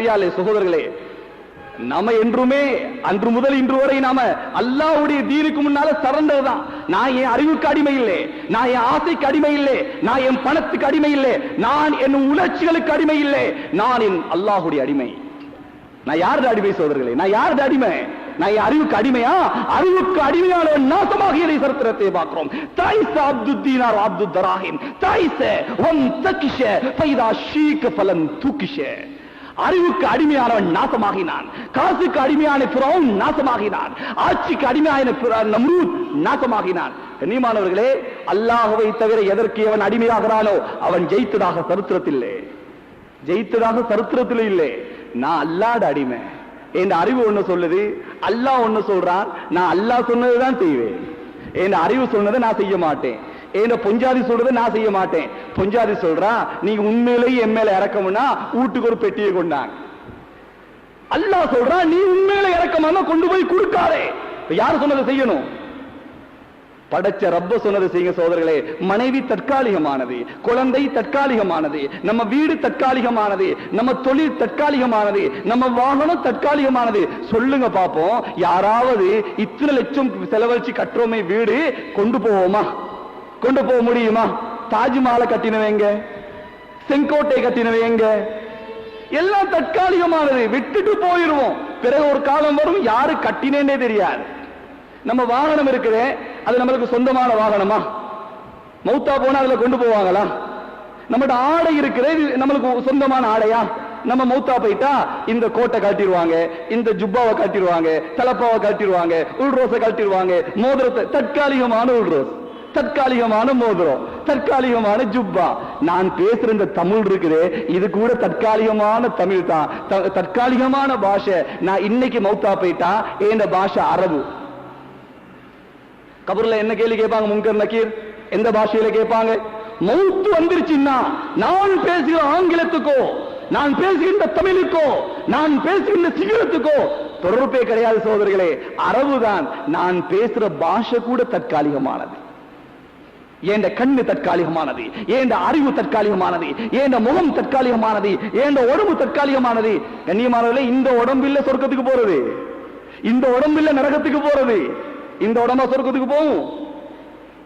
பிரியாலே சகோதரர்களே நாம என்றுமே அன்று முதல் இன்று வரை நாம அல்லாவுடைய தீனுக்கு முன்னால சரண்டர் தான் நான் என் அறிவுக்கு அடிமை இல்லை நான் என் ஆசைக்கு அடிமை இல்லை நான் என் பணத்துக்கு அடிமை இல்லை நான் என் உணர்ச்சிகளுக்கு அடிமை இல்லை நான் என் அல்லாஹுடைய அடிமை. நான் யாருடைய அடிமை சோதர்களே நான் யாருடைய அடிமை? நான் என் அறிவுக்கு அடிமையா? அறிவுக்கு அடிமையான நாசமாக நாசமாகியதை சரித்திரத்தை பார்க்கிறோம். தாய்ச அப்துத்தீனார் அப்து தராஹிம் தாய்ச ஒன் தக்கிஷ பைதா ஷீக்க பலன் தூக்கிஷ. அறிவுக்கு அடிமையானவன் நாசமாகினான். காசுக்கு அடிமையான பிறவும் நாசமாகினான். ஆட்சிக்கு அடிமையான நம்ரூத் நாசமாகினான். கண்ணியமானவர்களே அல்லாஹவை தவிர எதற்கு அவன் அடிமையாகிறானோ அவன் ஜெயித்ததாக சரித்திரத்தில்லை ஜெயித்ததாக சரித்திரத்தில் இல்லை. நான் அல்லாட அடிமை. என் அறிவு ஒண்ணு சொல்லுது அல்லாஹ் ஒண்ணு சொல்றான் நான் அல்லாஹ் சொன்னதுதான் செய்வேன். என் அறிவு சொன்னதை நான் செய்ய மாட்டேன். என் பொஞ்சாதி சொல்றதை நான் செய்ய மாட்டேன். பொஞ்சாதி சொல்றான் நீங்க உண்மையிலேயே என் மேல இறக்கமுன்னா வீட்டுக்கு ஒரு பெட்டியை கொண்டாங்க அல்லாஹ் சொல்றான் நீ உண்மையில இறக்கமா கொண்டு போய் கொடுக்காதே. யாரு யார் சொன்னதை செய்யணும்? படைச்ச ரப்ப சொன்னது செய்யுங்க சோதரர்களே மனைவி தற்காலிகமானது குழந்தை தற்காலிகமானது நம்ம வீடு தற்காலிகமானது நம்ம தொழில் தற்காலிகமானது நம்ம வாகனம் தற்காலிகமானது. சொல்லுங்க பாப்போம் யாராவது இத்தனை லட்சம் செலவழிச்சு கட்டுறோமே வீடு கொண்டு போவோமா? கொண்டு போக முடியுமா? தாஜ்மஹாலை கட்டினவங்க செங்கோட்டை கட்டினவங்க எல்லாம் தற்காலிகமானது. விட்டுட்டு போயிருவோம். பிறகு ஒரு காலம் வரும் யாரு கட்டினேன்னே தெரியாது. நம்ம வாகனம் இருக்குதே அது நம்மளுக்கு சொந்தமான வாகனமா? மௌத்தா போனா அதுல கொண்டு போவாங்களா? நம்மகிட்ட ஆடை இருக்கிறது நம்மளுக்கு சொந்தமான ஆடையா? நம்ம மௌத்தா போயிட்டா இந்த கோட்டை கட்டிடுவாங்க இந்த ஜுப்பாவை கட்டிடுவாங்க தலப்பாவை கட்டிடுவாங்க உள்ரோஸை கட்டிடுவாங்க மோதிரத்தை தற்காலிகமான உள்ரோஸ் தற்காலிகமான மோதிரம் தற்காலிகமான ஜுப்பா. நான் பேசுற இந்த தமிழ் இருக்குது. இது கூட தற்காலிகமான தமிழ் தான். தற்காலிகமான பாஷை. நான் இன்னைக்கு மௌத்தா போயிட்டா ஏன் பாஷை அரபு? கபூர்ல என்ன கேள்வி கேட்பாங்க முன்கர் நக்கீர்? எந்த பாஷையில கேட்பாங்க? மௌத்து வந்துருச்சுன்னா நான் பேசுகிற ஆங்கிலத்துக்கோ நான் பேசுகின்ற தமிழுக்கோ நான் பேசுகின்ற சிங்களத்துக்கோ தொடர்பே கிடையாது சோதரிகளே அரபுதான். நான் பேசுற பாஷை கூட தற்காலிகமானது. ஏண்ட கண்ணு தற்காலிகமானது ஏண்ட அறிவு தற்காலிகமானது ஏண்ட முகம் தற்காலிகமானது ஏண்ட உடம்பு தற்காலிகமானது. கண்ணியமானவர்களே இந்த உடம்பில்ல சொர்க்கத்துக்கு போறது. இந்த உடம்பில்ல நரகத்துக்கு போறது. இந்த உடம்பா சொர்க்கத்துக்கு போகும்.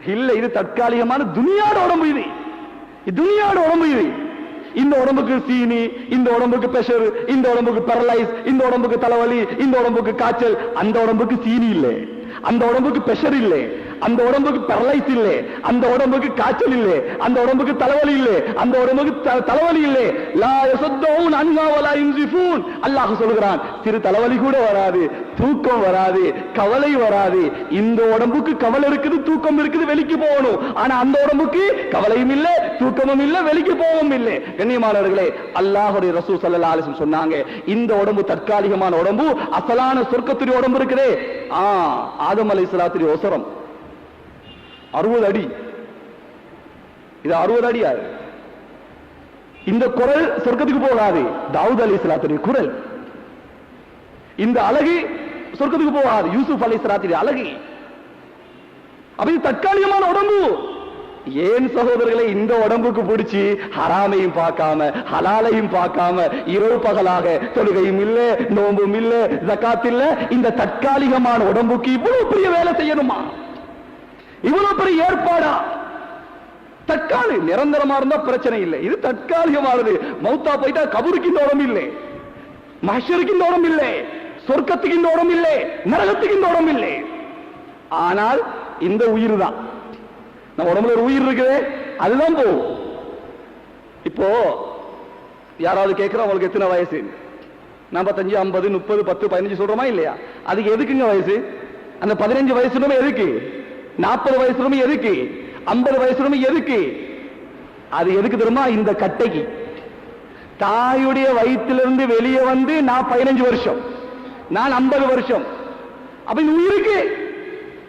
இல்ல இது தற்காலிகமான துனியாட உடம்பு இது. இது துனியாட உடம்பு இது. இந்த உடம்புக்கு சீனி இந்த உடம்புக்கு பிரஷர் இந்த உடம்புக்கு பேரலைஸ் இந்த உடம்புக்கு தலைவலி இந்த உடம்புக்கு காய்ச்சல் அந்த உடம்புக்கு சீனி இல்லை. அந்த உடம்புக்கு பிரஷர் இல்லை. அந்த உடம்புக்கு பேரலைஸ் இல்லை. அந்த உடம்புக்கு காய்ச்சல் இல்லை. அந்த உடம்புக்கு தலைவலி இல்லை. அந்த உடம்புக்கு த- தலைவலி இல்லை. லா யசத்தூன் அன்ஹா வலா அல்லாஹ் சொல்கிறான் சிறு தலைவலி கூட வராது தூக்கம் வராது கவலை வராது. இந்த உடம்புக்கு கவலை இருக்குது தூக்கம் இருக்குது வெளிக்கு போகணும். ஆனா அந்த உடம்புக்கு கவலையும் இல்லை தூக்கமும் இல்லை வெளிக்கு போகவும் இல்லை. கண்ணியமானவர்களே அல்லாஹுடைய ரசூ சல்லா அலிசம் சொன்னாங்க இந்த உடம்பு தற்காலிகமான உடம்பு அசலான சொர்க்கத்துடைய உடம்பு இருக்குதே. ஆ ஆதம் அலைஹிஸ்ஸலாத்துடைய ஒசரம். அறுபது அடி. இது அறுபது அடி யாரு இந்த குரல் சொர்க்கத்துக்கு போகாது. தாவூத் அலி இஸ்லாத்துடைய குரல். இந்த அழகு சொர்க்கத்துக்கு போகாது. யூசுப் அலைஹிஸ்ஸலாத்துடைய அழகு. அப்படி தற்காலிகமான உடம்பு. ஏன் சகோதரர்களை இந்த உடம்புக்கு பிடிச்சி ஹராமையும் பார்க்காம ஹலாலையும் பார்க்காம இரவு பகலாக தொழுகையும் இல்ல நோம்பும் இல்ல ஜகாத் இல்ல இந்த தற்காலிகமான உடம்புக்கு இவ்வளவு பெரிய வேலை செய்யணுமா? இவ்வளவு பெரிய ஏற்பாடா? தற்காலி நிரந்தரமா இருந்தா பிரச்சனை இல்லை. இது தற்காலிகமானது. மௌத்தா போயிட்டா கபருக்கு இந்த உடம்பு இல்லை. மஷருக்கு இந்த உடம்பு இல்லை. சொர்க்கத்துக்கு இந்த உடம்பு இல்லை. நரகத்துக்கு இந்த உடம்பு இல்லை. ஆனால் இந்த உயிர் தான். நம்ம உடம்புல ஒரு உயிர் இருக்குது. அதுதான் போகும். இப்போ யாராவது கேட்கிறோம் அவங்களுக்கு எத்தனை வயசு? நாற்பத்தஞ்சு ஐம்பது முப்பது பத்து பதினஞ்சு சொல்றோமா இல்லையா? அதுக்கு எதுக்குங்க வயசு? அந்த பதினஞ்சு வயசுலுமே எதுக்கு? நாற்பது வயசுலுமே எதுக்கு? ஐம்பது வயசுலுமே எதுக்கு? அது எதுக்கு தெரியுமா? இந்த கட்டைக்கு. தாயுடைய வயிற்றிலிருந்து வெளியே வந்து நான் பதினஞ்சு வருஷம். நான் ஐம்பது வருஷம். அப்ப இந்த உயிருக்கு?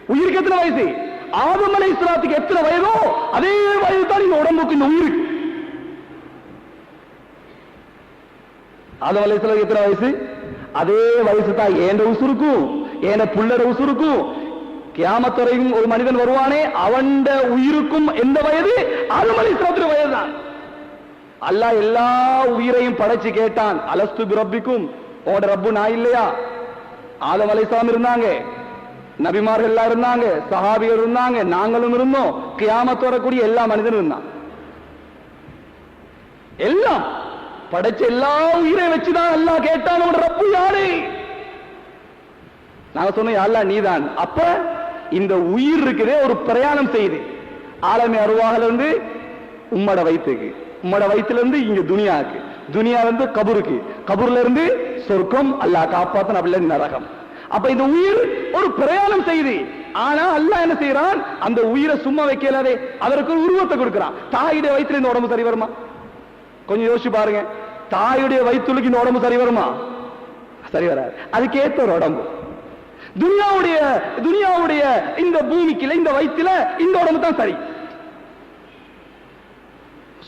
உயிருக்கு எத்தனை வயசு? ஆதம் சுலாத்துக்கு எத்தனை வயதோ அதே வயது தான் இந்த உடம்புக்கு இந்த உயிருக்கு. ஆதம் அலைஹிஸ்ஸலாத்துக்கு எத்தனை வயசு? அதே வயசு தான் ஏண்ட உசுருக்கும்? ஏண்ட புள்ளட உசுருக்கும்? கியாமத்துறையும் ஒரு மனிதன் வருவானே அவன் உயிருக்கும் எந்த வயது? ஆதம் அலைஹிஸ்ஸலாத்துடைய வயது தான் எல்லா உயிரையும் படைச்சு கேட்டான். அலஸ்து பிரபிக்கும் உங்களோட ரப்பு நான் இல்லையா? ஆதம் அலைசாம் இருந்தாங்க. நபிமார்கள் எல்லாம் இருந்தாங்க. சஹாபிகள் இருந்தாங்க. நாங்களும் இருந்தோம். கியாமத்தோட கூடிய எல்லா மனிதனும் இருந்தான். எல்லாம் படைச்ச எல்லா உயிரை வச்சுதான் அல்லாஹ் கேட்டான். உங்களோட ரப்பு யாரு? நாங்க சொன்னோம் அல்லா நீதான். அப்ப இந்த உயிர் இருக்குதே ஒரு பிரயாணம் செய்யுது ஆலமி அருவாகல இருந்து உம்மட வயிற்றுக்கு. உம்மட வயிற்றுல இருந்து இங்க துனியாக்கு துனியா இருந்து கபருக்கு. கபூர்ல இருந்து சொர்க்கம் அல்லா காப்பாத்தன் அப்படில நரகம். அப்ப இந்த உயிர் ஒரு பிரயாணம் செய்யுது ஆனா அல்லாஹ் என்ன செய்யறான் அந்த உயிரை சும்மா வைக்கலாதே. அதற்கு ஒரு உருவத்தை கொடுக்கிறான். தாயுடைய வயிற்றுல இந்த உடம்பு சரி வருமா? கொஞ்சம் யோசிச்சு பாருங்க. தாயுடைய வயிற்றுக்கு இந்த உடம்பு சரி வருமா? சரி வராது. அதுக்கேற்ற ஒரு உடம்பு. துனியாவுடைய துனியாவுடைய இந்த பூமிக்குல இந்த வயிற்றுல இந்த உடம்பு தான் சரி.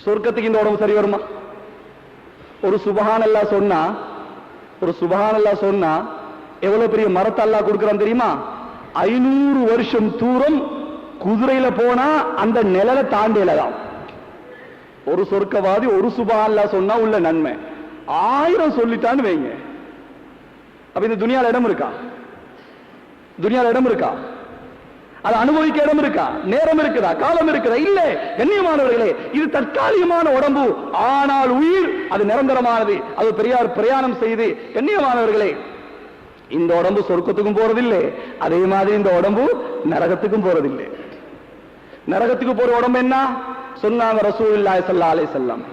சொர்க்கத்துக்கு இந்த உடம்பு சரி வருமா? ஒரு சுபகான் அல்லா சொன்னா ஒரு சுபகான் அல்லா சொன்னா எவ்வளவு பெரிய மரத்தை அல்லா கொடுக்கறான் தெரியுமா? ஐநூறு வருஷம் தூரம் குதிரையில போனா அந்த நிழலை தாண்டியலதான் ஒரு சொர்க்கவாதி ஒரு சுபஹான் சொன்னா உள்ள நன்மை. ஆயிரம் சொல்லிட்டான்னு வைங்க. அப்ப இந்த துணியால இடம் இருக்கா? துணியால இடம் இருக்கா? அது அனுபவிக்க இடம் இருக்கா? நேரம் இருக்குதா? காலம் இருக்குதா? இல்ல. கண்ணியமானவர்களே இது தற்காலிகமான உடம்பு. ஆனால் உயிர் அது நிரந்தரமானது. அது பெரியார் பிரயாணம் செய்து கண்ணியமானவர்களே இந்த உடம்பு சொர்க்கத்துக்கும் போறதில்லை. அதே மாதிரி இந்த உடம்பு நரகத்துக்கும் போறதில்லை. நரகத்துக்கு போற உடம்பு என்ன? சொன்னாங்க ரசூல் இல்லாய் சல்லா அலைஹி செல்லம்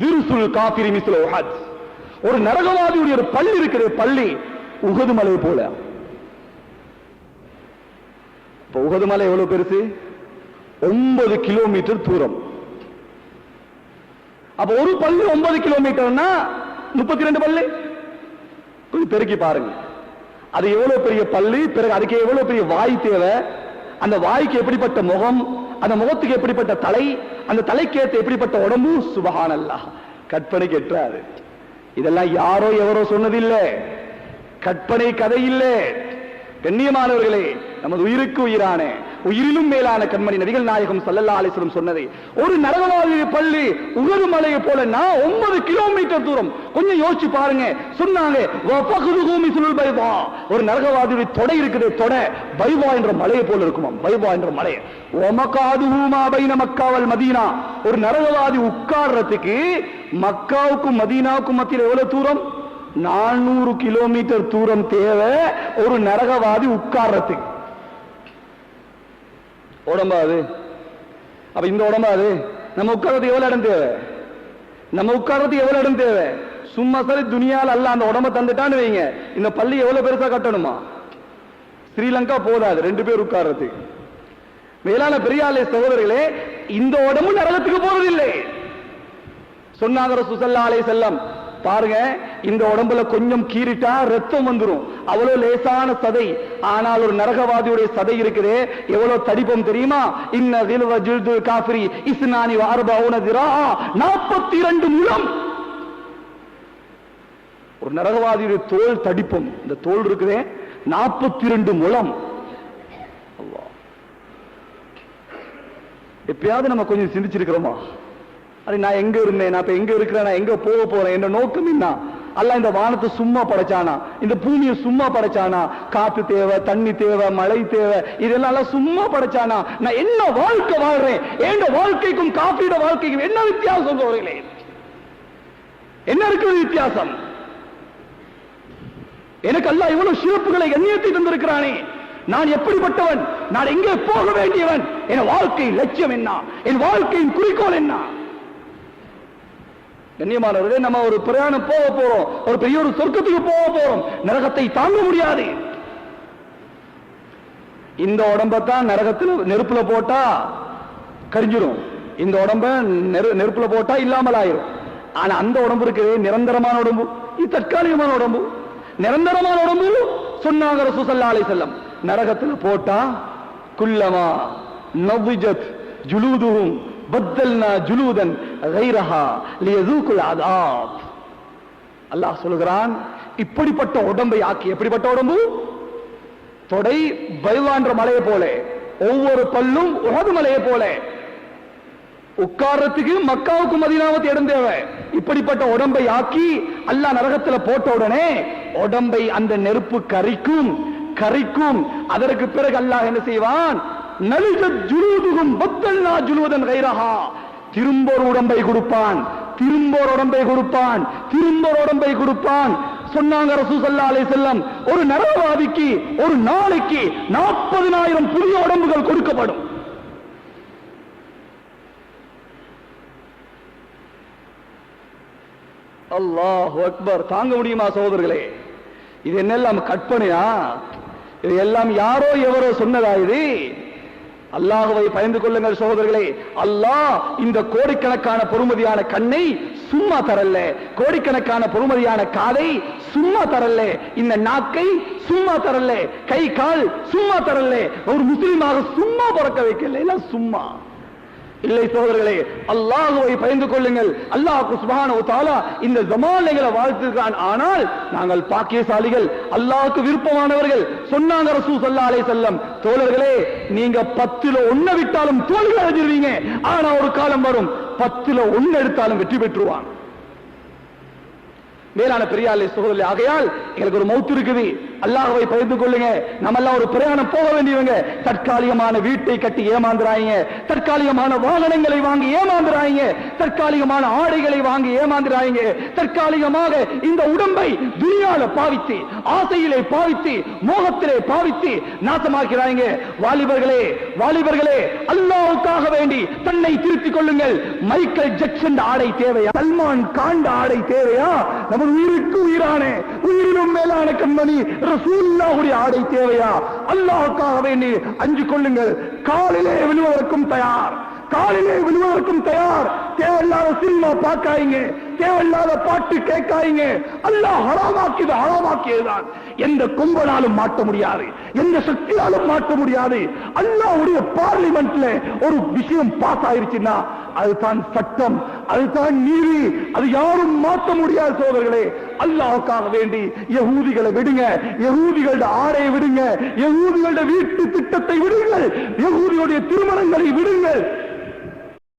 விருசுல் காபிரி மிஸ்ல ஒரு நரகவாதியுடைய ஒரு பள்ளி இருக்கிற பள்ளி. உகது மலை போல. இப்ப உகது மலை எவ்வளவு பெருசு? ஒன்பது கிலோமீட்டர் தூரம். அப்ப ஒரு பள்ளி ஒன்பது கிலோமீட்டர்னா முப்பத்தி ரெண்டு பள்ளி கொஞ்சம் பெருக்கி பாருங்க. அது எவ்வளவு பெரிய பள்ளி பிறகு அதுக்கு எவ்வளவு பெரிய வாய் தேவை? அந்த வாய்க்கு எப்படிப்பட்ட முகம்? அந்த முகத்துக்கு எப்படிப்பட்ட தலை? அந்த தலைக்கு எப்படிப்பட்ட உடம்பு? சுபகானல்லா. கற்பனை கெட்டாது. இதெல்லாம் யாரோ எவரோ சொன்னதில்லை. கற்பனை கதை இல்லை கண்ணியமானவர்களே நமது உயிருக்கு உயிரான உயிரிலும் மேலான கண்மணி நபிகள் நாயகம் சல்லல்லா அலிஸ்லம் சொன்னதை ஒரு நரகவாதி பள்ளி உகது மலையை போல நான் ஒன்பது கிலோமீட்டர் தூரம். கொஞ்சம் யோசிச்சு பாருங்க. சொன்னாங்க பைவா ஒரு நரகவாதியுடைய தொடை இருக்குது தொடை. பைவா என்ற மலையை போல இருக்குமாம். பைவா என்ற மலை. ஒமகாது ஹூமா பைன மக்காவல் மதீனா. ஒரு நரகவாதி உட்கார்றதுக்கு மக்காவுக்கும் மதீனாவுக்கும் மத்தியில் எவ்வளவு தூரம்? நானூறு கிலோமீட்டர் தூரம் தேவை ஒரு நரகவாதி உட்கார்றதுக்கு. உடம்பா அது அப்ப இந்த உடம்பா அது நம்ம உட்கார்றதுக்கு எவ்வளவு இடம் தேவை? நம்ம உட்கார்றதுக்கு எவ்வளவு இடம் தேவை? சும்மா சரி துணியால் அல்ல அந்த உடம்ப தந்துட்டான்னு வைங்க. இந்த பள்ளி எவ்வளவு பெருசா கட்டணுமா? ஸ்ரீலங்கா போதாது ரெண்டு பேர் உட்கார்றதுக்கு. மேலான பெரியாலே சகோதரர்களே இந்த உடம்பு நரகத்துக்கு போறதில்லை. சொன்னாங்க ரசூசல்லா அலைஹி செல்லம் பாருங்க இந்த உடம்புல கொஞ்சம் கீறிட்டா ரத்தம் வந்துரும். அவ்வளவு லேசான சதை. ஆனால் ஒரு நரகவாதியுடைய சதை இருக்குதே. எவ்வளவு தடிப்பம் தெரியுமா? இன்ன தில்வ ஜில்து காஃபிரி இஸ்னானி நாற்பத்தி இரண்டு முழம். ஒரு நரகவாதியுடைய தோல் தடிப்பம். இந்த தோல் இருக்குதே நாற்பத்தி இரண்டு முழம் எப்பயாவது நம்ம கொஞ்சம் சிந்திச்சிருக்கிறோமா? அது நான் எங்க இருந்தேன்? நான் இப்ப எங்க இருக்கிறேன்? நான் எங்க போக போறேன்? என்ற நோக்கம் என்ன அல்ல இந்த வானத்தை சும்மா படைச்சானா? இந்த பூமியை சும்மா படைச்சானா? காத்து தேவை தண்ணி தேவை மழை தேவை இதெல்லாம் சும்மா படைச்சானா? நான் என்ன வாழ்க்கை வாழ்றேன்? என் வாழ்க்கைக்கும் காப்பியோட வாழ்க்கைக்கும் என்ன வித்தியாசம் சொல்றீங்களே? என்ன இருக்குது வித்தியாசம்? எனக்கு எல்லாம் இவ்வளவு சிறப்புகளை கண்ணியத்தை தந்திருக்கிறானே. நான் எப்படிப்பட்டவன்? நான் எங்கே போக வேண்டியவன்? என் வாழ்க்கை லட்சியம் என்ன என் வாழ்க்கையின் குறிக்கோள் என்ன கண்ணியமானவர்களே நம்ம ஒரு பிரயாணம் போக போறோம். ஒரு பெரிய ஒரு சொர்க்கத்துக்கு போக போறோம். நரகத்தை தாங்க முடியாது. இந்த உடம்பத்தான் நரகத்தில் நெருப்புல போட்டா கரிஞ்சிடும் இந்த உடம்ப நெரு நெருப்புல போட்டா இல்லாமல் ஆயிரும். ஆனா அந்த உடம்பு இருக்குது. நிரந்தரமான உடம்பு. இது தற்காலிகமான உடம்பு. நிரந்தரமான உடம்பு சொன்னாங்க ரசூசல்லா செல்லம் நரகத்தில் போட்டா குல்லமா நவ்விஜத் ஜுலூதுஹும் பத்தல்னா ஜுலூதன் கைரஹா லியதூக்குல் அதாப். அல்லாஹ் சொல்கிறான் இப்படிப்பட்ட உடம்பை ஆக்கி எப்படிப்பட்ட உடம்பு? தொடை பைவான்ற மலையை போல ஒவ்வொரு பல்லும் உலக மலையை போல. உட்கார்றதுக்கு மக்காவுக்கு மதினாவுக்கு இடம் தேவை. இப்படிப்பட்ட உடம்பை ஆக்கி அல்லாஹ் நரகத்துல போட்ட உடனே உடம்பை அந்த நெருப்பு கரிக்கும் கரிக்கும். அதற்கு பிறகு அல்லாஹ் என்ன செய்வான்? நலிஜத் ஜுலூதுகும் பத்தல்லா ஜுலூதன் கைரஹா. திரும்ப ஒரு உடம்பை கொடுப்பான். திரும்ப ஒரு உடம்பை கொடுப்பான். திரும்ப ஒரு உடம்பை கொடுப்பான். சொன்னாங்க ரசூசல்லா அலை செல்லம் ஒரு நரவாதிக்கு ஒரு நாளைக்கு நாற்பதினாயிரம் புதிய உடம்புகள் கொடுக்கப்படும். அல்லாஹ் அக்பர் தாங்க முடியுமா சகோதரர்களே? இது என்னெல்லாம் கற்பனையா? இது எல்லாம் யாரோ எவரோ சொன்னதா இது? அல்லாஹுவை பயந்து கொள்ளுங்கள் சகோதரர்களே. அல்லாஹ் இந்த கோடிக்கணக்கான பொறுமதியான கண்ணை சும்மா தரல கோடிக்கணக்கான பொறுமதியான காதை சும்மா தரல இந்த நாக்கை சும்மா தரல கை கால் சும்மா தரல ஒரு முஸ்லீமாக சும்மா பிறக்க வைக்கல எல்லாம் சும்மா. இல்லை சோதரர்களே அல்லாஹுவை பயந்து கொள்ளுங்கள். அல்லாஹ் சுபான இந்த ஜமானைகளை வாழ்த்துகிறான் ஆனால் நாங்கள் பாக்கியசாலிகள் அல்லாஹுக்கு விருப்பமானவர்கள். சொன்னாங்க ரசூல் ஸல்லல்லாஹு அலைஹி செல்லம் தோழர்களே நீங்க பத்துல ஒண்ண விட்டாலும் தோல்வி அடைஞ்சிருவீங்க. ஆனா ஒரு காலம் வரும் பத்துல ஒண்ணு எடுத்தாலும் வெற்றி பெற்றுவான் மேலான பெரியாளை சகோதரி ஆகையால் எங்களுக்கு ஒரு மௌத்து இருக்குது. அல்லாஹுவை பகிர்ந்து கொள்ளுங்க. நம்ம எல்லாம் ஒரு பிரயாணம் போக வேண்டியவங்க. தற்காலிகமான வீட்டை கட்டி ஏமாந்துறாங்க. தற்காலிகமான வாகனங்களை வாங்கி ஏமாந்துறாங்க. தற்காலிகமான ஆடைகளை வாங்கி ஏமாந்துறாங்க. தற்காலிகமாக இந்த உடம்பை துணியால பாவித்து ஆசையிலே பாவித்து மோகத்திலே பாவித்து நாசமாக்கிறாங்க. வாலிபர்களே வாலிபர்களே அல்லாவுக்காக வேண்டி தன்னை திருத்திக் கொள்ளுங்கள். மைக்கேல் ஜெக்சன் ஆடை தேவையா? சல்மான் காண்ட ஆடை தேவையா? நம்ம உயிருக்கு உயிரான உயிரிலும் மேலான கண்மணி ரசூல்லாவுடைய ஆடை தேவையா? அல்லாஹ்வுக்காக வேண்டி அஞ்சு கொள்ளுங்கள். காலிலே விழுவதற்கும் தயார். காலிலே விழுவதற்கும் தயார். தேவையில்லாத சினிமா பார்க்காதீங்க. தேவையில்லாத பாட்டு கேட்காதீங்க. அல்லாஹ் ஹராமாக்கியது ஹராமாக்கியதுதான். எந்த கும்பனாலும் மாட்ட முடியாது. எந்த சக்தியாலும் மாட்ட முடியாது. அல்லாவுடைய பார்லிமெண்ட்ல ஒரு விஷயம் பாஸ் ஆயிருச்சுன்னா அதுதான் சட்டம் அதுதான் நீதி. அது யாரும் மாற்ற முடியாது சோதர்களே. அல்லாவுக்காக வேண்டி யகூதிகளை விடுங்க. யகூதிகளோட ஆடையை விடுங்க. யகூதிகளோட வீட்டு திட்டத்தை விடுங்கள். யகூதியுடைய திருமணங்களை விடுங்கள்.